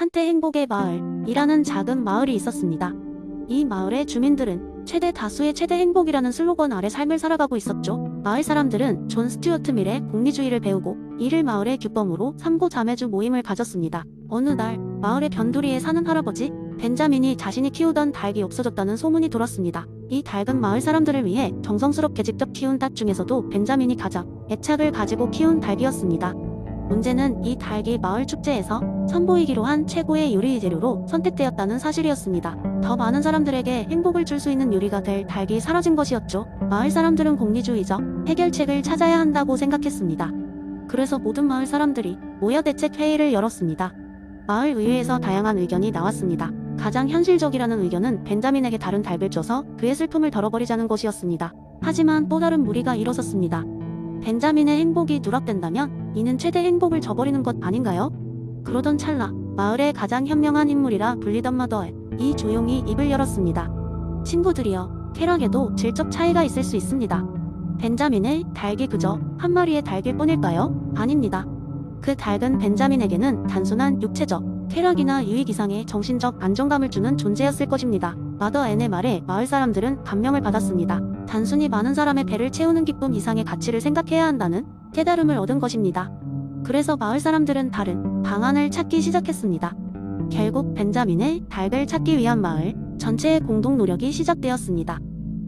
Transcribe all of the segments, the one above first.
한때 행복의 마을이라는 작은 마을이 있었습니다. 이 마을의 주민들은 최대 다수의 최대 행복이라는 슬로건 아래 삶을 살아가고 있었죠. 마을 사람들은 존 스튜어트 밀의 공리주의를 배우고 이를 마을의 규범으로 삼고 자매주 모임을 가졌습니다. 어느 날 마을의 변두리에 사는 할아버지 벤자민이 자신이 키우던 닭이 없어졌다는 소문이 돌았습니다. 이 닭은 마을 사람들을 위해 정성스럽게 직접 키운 닭 중에서도 벤자민이 가장 애착을 가지고 키운 닭이었습니다. 문제는 이 닭이 마을 축제에서 선보이기로 한 최고의 요리 재료로 선택되었다는 사실이었습니다. 더 많은 사람들에게 행복을 줄 수 있는 요리가 될 닭이 사라진 것이었죠. 마을 사람들은 공리주의적 해결책을 찾아야 한다고 생각했습니다. 그래서 모든 마을 사람들이 모여 대책 회의를 열었습니다. 마을 의회에서 다양한 의견이 나왔습니다. 가장 현실적이라는 의견은 벤자민에게 다른 닭을 줘서 그의 슬픔을 덜어버리자는 것이었습니다. 하지만 또 다른 무리가 일어섰습니다. 벤자민의 행복이 누락된다면 이는 최대 행복을 저버리는 것 아닌가요? 그러던 찰나 마을의 가장 현명한 인물이라 불리던 마더에 이 조용히 입을 열었습니다. 친구들이여, 쾌락에도 질적 차이가 있을 수 있습니다. 벤자민의 닭이 그저 한 마리의 닭일 뿐일까요? 아닙니다. 그 닭은 벤자민에게는 단순한 육체적 쾌락이나 유익 이상의 정신적 안정감을 주는 존재였을 것입니다. 마더 앤의 말에 마을 사람들은 감명을 받았습니다. 단순히 많은 사람의 배를 채우는 기쁨 이상의 가치를 생각해야 한다는 깨달음을 얻은 것입니다. 그래서 마을 사람들은 다른 방안을 찾기 시작했습니다. 결국 벤자민의 닭을 찾기 위한 마을 전체의 공동 노력이 시작되었습니다.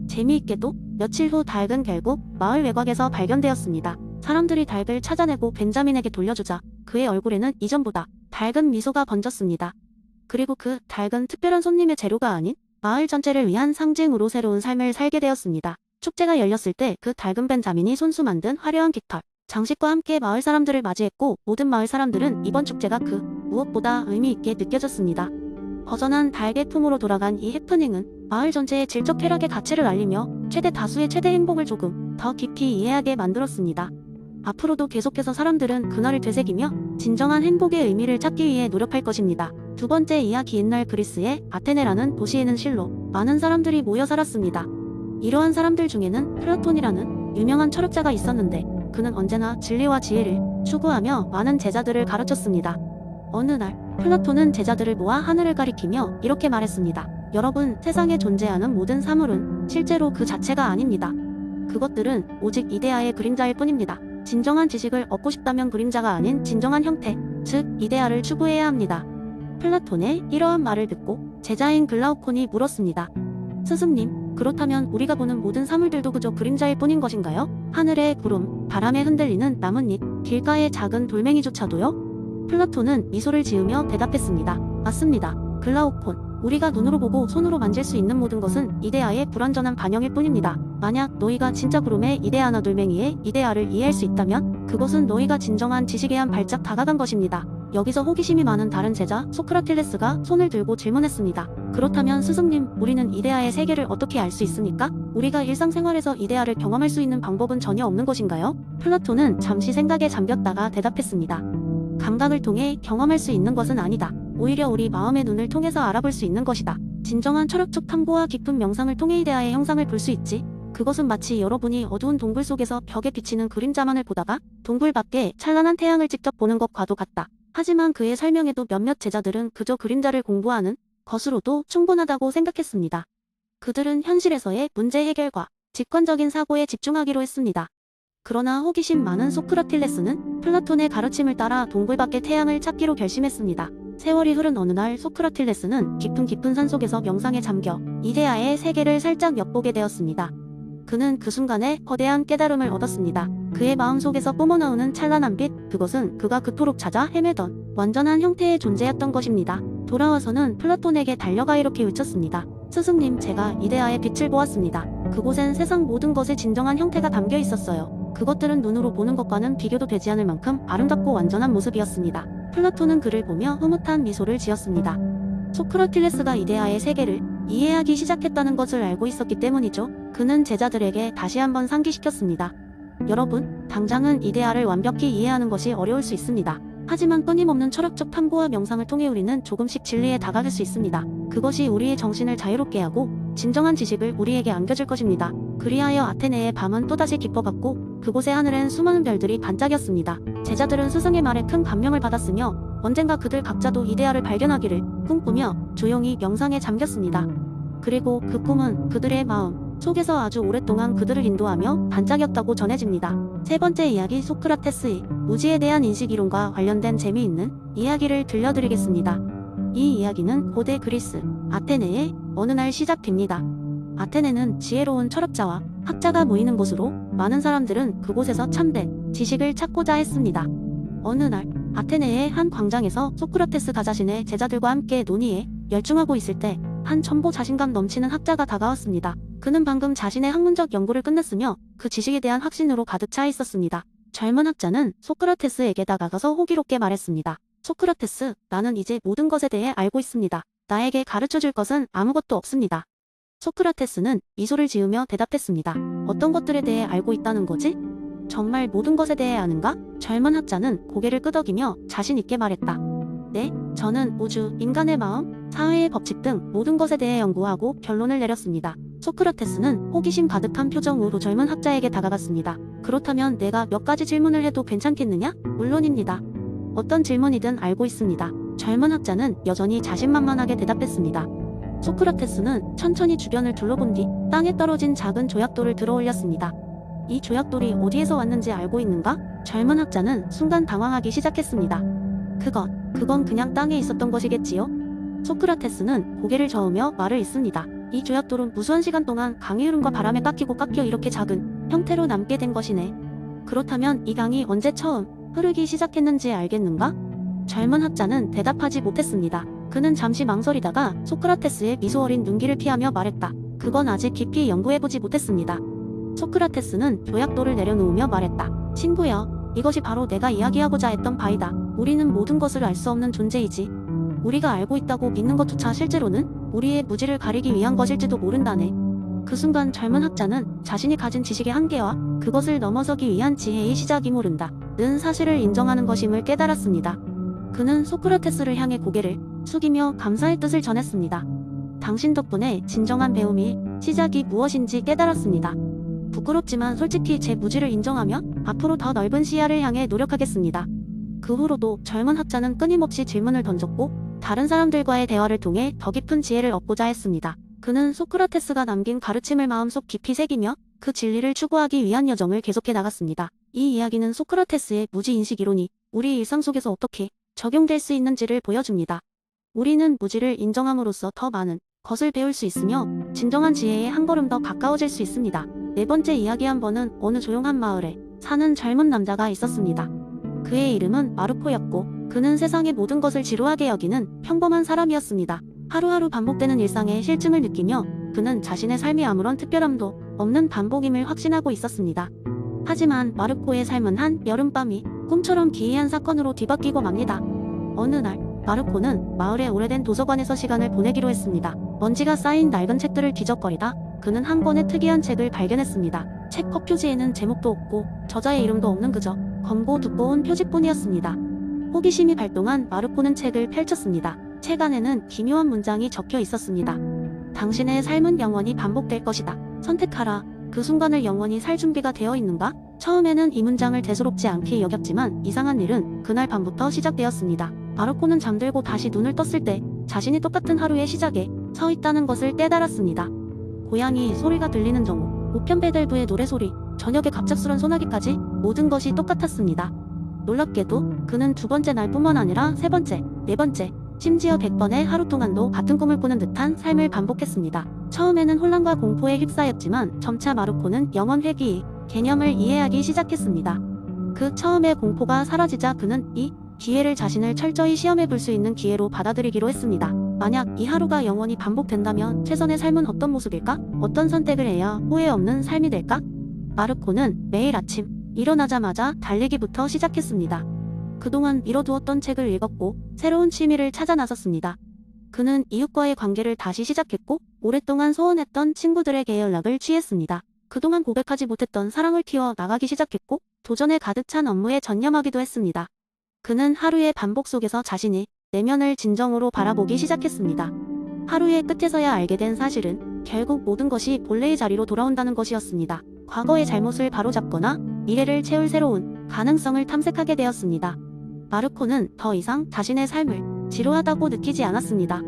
재미있게도 며칠 후 닭은 결국 마을 외곽에서 발견되었습니다. 사람들이 닭을 찾아내고 벤자민에게 돌려주자 그의 얼굴에는 이전보다 밝은 미소가 번졌습니다. 그리고 그 닭은 특별한 손님의 재료가 아닌 마을 전체를 위한 상징으로 새로운 삶을 살게 되었습니다. 축제가 열렸을 때 그 닭은 벤자민이 손수 만든 화려한 깃털, 장식과 함께 마을 사람들을 맞이했고 모든 마을 사람들은 이번 축제가 그 무엇보다 의미 있게 느껴졌습니다. 허전한 닭의 품으로 돌아간 이 해프닝은 마을 전체의 질적 쾌락의 가치를 알리며 최대 다수의 최대 행복을 조금 더 깊이 이해하게 만들었습니다. 앞으로도 계속해서 사람들은 그날을 되새기며 진정한 행복의 의미를 찾기 위해 노력할 것입니다. 두 번째 이야기 옛날 그리스의 아테네라는 도시에는 실로 많은 사람들이 모여 살았습니다. 이러한 사람들 중에는 플라톤이라는 유명한 철학자가 있었는데 그는 언제나 진리와 지혜를 추구하며 많은 제자들을 가르쳤습니다. 어느 날 플라톤은 제자들을 모아 하늘을 가리키며 이렇게 말했습니다. 여러분, 세상에 존재하는 모든 사물은 실제로 그 자체가 아닙니다. 그것들은 오직 이데아의 그림자일 뿐입니다. 진정한 지식을 얻고 싶다면 그림자가 아닌 진정한 형태, 즉 이데아를 추구해야 합니다. 플라톤의 이러한 말을 듣고 제자인 글라우콘이 물었습니다. 스승님, 그렇다면 우리가 보는 모든 사물들도 그저 그림자일 뿐인 것인가요? 하늘의 구름, 바람에 흔들리는 나뭇잎, 길가의 작은 돌멩이조차도요? 플라톤은 미소를 지으며 대답했습니다. 맞습니다. 글라우콘, 우리가 눈으로 보고 손으로 만질 수 있는 모든 것은 이데아의 불완전한 반영일 뿐입니다. 만약 너희가 진짜 구름의 이데아나 돌멩이의 이데아를 이해할 수 있다면 그것은 너희가 진정한 지식에 한 발짝 다가간 것입니다. 여기서 호기심이 많은 다른 제자 소크라틸레스가 손을 들고 질문했습니다. 그렇다면 스승님, 우리는 이데아의 세계를 어떻게 알 수 있습니까? 우리가 일상생활에서 이데아를 경험할 수 있는 방법은 전혀 없는 것인가요? 플라톤은 잠시 생각에 잠겼다가 대답했습니다. 감각을 통해 경험할 수 있는 것은 아니다. 오히려 우리 마음의 눈을 통해서 알아볼 수 있는 것이다. 진정한 철학적 탐구와 깊은 명상을 통해 이데아의 형상을 볼 수 있지. 그것은 마치 여러분이 어두운 동굴 속에서 벽에 비치는 그림자만을 보다가 동굴 밖에 찬란한 태양을 직접 보는 것과도 같다. 하지만 그의 설명에도 몇몇 제자들은 그저 그림자를 공부하는 것으로도 충분하다고 생각했습니다. 그들은 현실에서의 문제 해결과 직관적인 사고에 집중하기로 했습니다. 그러나 호기심 많은 소크라틸레스는 플라톤의 가르침을 따라 동굴 밖의 태양을 찾기로 결심했습니다. 세월이 흐른 어느 날 소크라틸레스는 깊은 깊은 산속에서 명상에 잠겨 이데아의 세계를 살짝 엿보게 되었습니다. 그는 그 순간에 거대한 깨달음을 얻었습니다. 그의 마음속에서 뿜어나오는 찬란한 빛, 그것은 그가 그토록 찾아 헤매던 완전한 형태의 존재였던 것입니다. 돌아와서는 플라톤에게 달려가 이렇게 외쳤습니다. 스승님, 제가 이데아의 빛을 보았습니다. 그곳엔 세상 모든 것의 진정한 형태가 담겨 있었어요. 그것들은 눈으로 보는 것과는 비교도 되지 않을 만큼 아름답고 완전한 모습이었습니다. 플라톤은 그를 보며 흐뭇한 미소를 지었습니다. 소크라틸레스가 이데아의 세계를 이해하기 시작했다는 것을 알고 있었기 때문이죠. 그는 제자들에게 다시 한번 상기시켰습니다. 여러분, 당장은 이데아를 완벽히 이해하는 것이 어려울 수 있습니다. 하지만 끊임없는 철학적 탐구와 명상을 통해 우리는 조금씩 진리에 다가갈 수 있습니다. 그것이 우리의 정신을 자유롭게 하고 진정한 지식을 우리에게 안겨줄 것입니다. 그리하여 아테네의 밤은 또다시 깊어갔고 그곳의 하늘엔 수많은 별들이 반짝였습니다. 제자들은 스승의 말에 큰 감명을 받았으며 언젠가 그들 각자도 이데아를 발견하기를 꿈꾸며 조용히 명상에 잠겼습니다. 그리고 그 꿈은 그들의 마음 속에서 아주 오랫동안 그들을 인도하며 반짝였다고 전해집니다. 세 번째 이야기 소크라테스의 무지에 대한 인식 이론과 관련된 재미있는 이야기를 들려드리겠습니다. 이 이야기는 고대 그리스 아테네의 어느 날 시작됩니다. 아테네는 지혜로운 철학자와 학자가 모이는 곳으로 많은 사람들은 그곳에서 참된 지식을 찾고자 했습니다. 어느 날 아테네의 한 광장에서 소크라테스가 자신의 제자들과 함께 논의에 열중하고 있을 때 한 첨보 자신감 넘치는 학자가 다가왔습니다. 그는 방금 자신의 학문적 연구를 끝냈으며 그 지식에 대한 확신으로 가득 차 있었습니다. 젊은 학자는 소크라테스에게 다가가서 호기롭게 말했습니다. 소크라테스, 나는 이제 모든 것에 대해 알고 있습니다. 나에게 가르쳐 줄 것은 아무것도 없습니다. 소크라테스는 미소를 지으며 대답했습니다. 어떤 것들에 대해 알고 있다는 거지? 정말 모든 것에 대해 아는가? 젊은 학자는 고개를 끄덕이며 자신 있게 말했다. 네, 저는 우주, 인간의 마음, 사회의 법칙 등 모든 것에 대해 연구하고 결론을 내렸습니다. 소크라테스는 호기심 가득한 표정으로 젊은 학자에게 다가갔습니다. 그렇다면 내가 몇 가지 질문을 해도 괜찮겠느냐? 물론입니다. 어떤 질문이든 알고 있습니다. 젊은 학자는 여전히 자신만만하게 대답했습니다. 소크라테스는 천천히 주변을 둘러본 뒤 땅에 떨어진 작은 조약돌을 들어 올렸습니다. 이 조약돌이 어디에서 왔는지 알고 있는가? 젊은 학자는 순간 당황하기 시작했습니다. 그건, 그건 그냥 땅에 있었던 것이겠지요? 소크라테스는 고개를 저으며 말을 잇습니다. 이 조약돌은 무수한 시간 동안 강의 흐름과 바람에 깎이고 깎여 이렇게 작은 형태로 남게 된 것이네. 그렇다면 이 강이 언제 처음 흐르기 시작했는지 알겠는가? 젊은 학자는 대답하지 못했습니다. 그는 잠시 망설이다가 소크라테스의 미소 어린 눈길을 피하며 말했다. 그건 아직 깊이 연구해보지 못했습니다. 소크라테스는 조약돌을 내려놓으며 말했다. 친구여, 이것이 바로 내가 이야기하고자 했던 바이다. 우리는 모든 것을 알 수 없는 존재이지. 우리가 알고 있다고 믿는 것조차 실제로는 우리의 무지를 가리기 위한 것일지도 모른다네. 그 순간 젊은 학자는 자신이 가진 지식의 한계와 그것을 넘어서기 위한 지혜의 시작이 모른다. 는 사실을 인정하는 것임을 깨달았습니다. 그는 소크라테스를 향해 고개를 숙이며 감사의 뜻을 전했습니다. 당신 덕분에 진정한 배움이 시작이 무엇인지 깨달았습니다. 부끄럽지만 솔직히 제 무지를 인정하며 앞으로 더 넓은 시야를 향해 노력하겠습니다. 그 후로도 젊은 학자는 끊임없이 질문을 던졌고 다른 사람들과의 대화를 통해 더 깊은 지혜를 얻고자 했습니다. 그는 소크라테스가 남긴 가르침을 마음속 깊이 새기며 그 진리를 추구하기 위한 여정을 계속해 나갔습니다. 이 이야기는 소크라테스의 무지인식 이론이 우리 일상 속에서 어떻게 적용될 수 있는지를 보여줍니다. 우리는 무지를 인정함으로써 더 많은 것을 배울 수 있으며 진정한 지혜에 한 걸음 더 가까워질 수 있습니다. 네 번째 이야기 한 번은 어느 조용한 마을에 사는 젊은 남자가 있었습니다. 그의 이름은 마르코였고 그는 세상의 모든 것을 지루하게 여기는 평범한 사람이었습니다. 하루하루 반복되는 일상에 실증을 느끼며 그는 자신의 삶이 아무런 특별함도 없는 반복임을 확신하고 있었습니다. 하지만 마르코의 삶은 한 여름밤이 꿈처럼 기이한 사건으로 뒤바뀌고 맙니다. 어느 날 마르코는 마을의 오래된 도서관에서 시간을 보내기로 했습니다. 먼지가 쌓인 낡은 책들을 뒤적거리다 그는 한 권의 특이한 책을 발견했습니다. 책 겉표지에는 제목도 없고 저자의 이름도 없는 그저 검고 두꺼운 표지뿐이었습니다. 호기심이 발동한 마르코는 책을 펼쳤습니다. 책 안에는 기묘한 문장이 적혀 있었습니다. 당신의 삶은 영원히 반복될 것이다. 선택하라. 그 순간을 영원히 살 준비가 되어 있는가? 처음에는 이 문장을 대수롭지 않게 여겼지만 이상한 일은 그날 밤부터 시작되었습니다. 마르코는 잠들고 다시 눈을 떴을 때 자신이 똑같은 하루의 시작에 서 있다는 것을 깨달았습니다. 고양이 소리가 들리는 정오, 우편 배달부의 노래소리, 저녁의 갑작스런 소나기까지 모든 것이 똑같았습니다. 놀랍게도 그는 두 번째 날뿐만 아니라 세 번째, 네 번째, 심지어 100번의 하루 동안도 같은 꿈을 꾸는 듯한 삶을 반복했습니다. 처음에는 혼란과 공포에 휩싸였지만 점차 마르코는 영원 회귀의 개념을 이해하기 시작했습니다. 그 처음의 공포가 사라지자 그는 이 기회를 자신을 철저히 시험해 볼 수 있는 기회로 받아들이기로 했습니다. 만약 이 하루가 영원히 반복된다면 최선의 삶은 어떤 모습일까? 어떤 선택을 해야 후회 없는 삶이 될까? 마르코는 매일 아침 일어나자마자 달리기부터 시작했습니다. 그동안 미뤄두었던 책을 읽었고 새로운 취미를 찾아 나섰습니다. 그는 이웃과의 관계를 다시 시작했고 오랫동안 소원했던 친구들에게 연락을 취했습니다. 그동안 고백하지 못했던 사랑을 키워 나가기 시작했고 도전에 가득 찬 업무에 전념하기도 했습니다. 그는 하루의 반복 속에서 자신이 내면을 진정으로 바라보기 시작했습니다. 하루의 끝에서야 알게 된 사실은 결국 모든 것이 본래의 자리로 돌아온다는 것이었습니다. 과거의 잘못을 바로잡거나 미래를 채울 새로운 가능성을 탐색하게 되었습니다. 마르코는 더 이상 자신의 삶을 지루하다고 느끼지 않았습니다.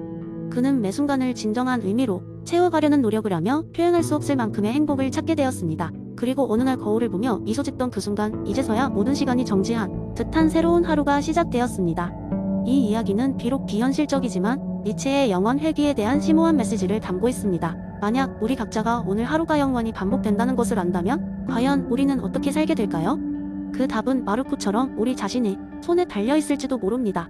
그는 매 순간을 진정한 의미로 채워가려는 노력을 하며 표현할 수 없을 만큼의 행복을 찾게 되었습니다. 그리고 어느 날 거울을 보며 미소 짓던 그 순간 이제서야 모든 시간이 정지한 듯한 새로운 하루가 시작되었습니다. 이 이야기는 비록 비현실적이지만 니체의 영원 회귀에 대한 심오한 메시지를 담고 있습니다. 만약 우리 각자가 오늘 하루가 영원히 반복된다는 것을 안다면 과연 우리는 어떻게 살게 될까요? 그 답은 마르코처럼 우리 자신의 손에 달려 있을지도 모릅니다.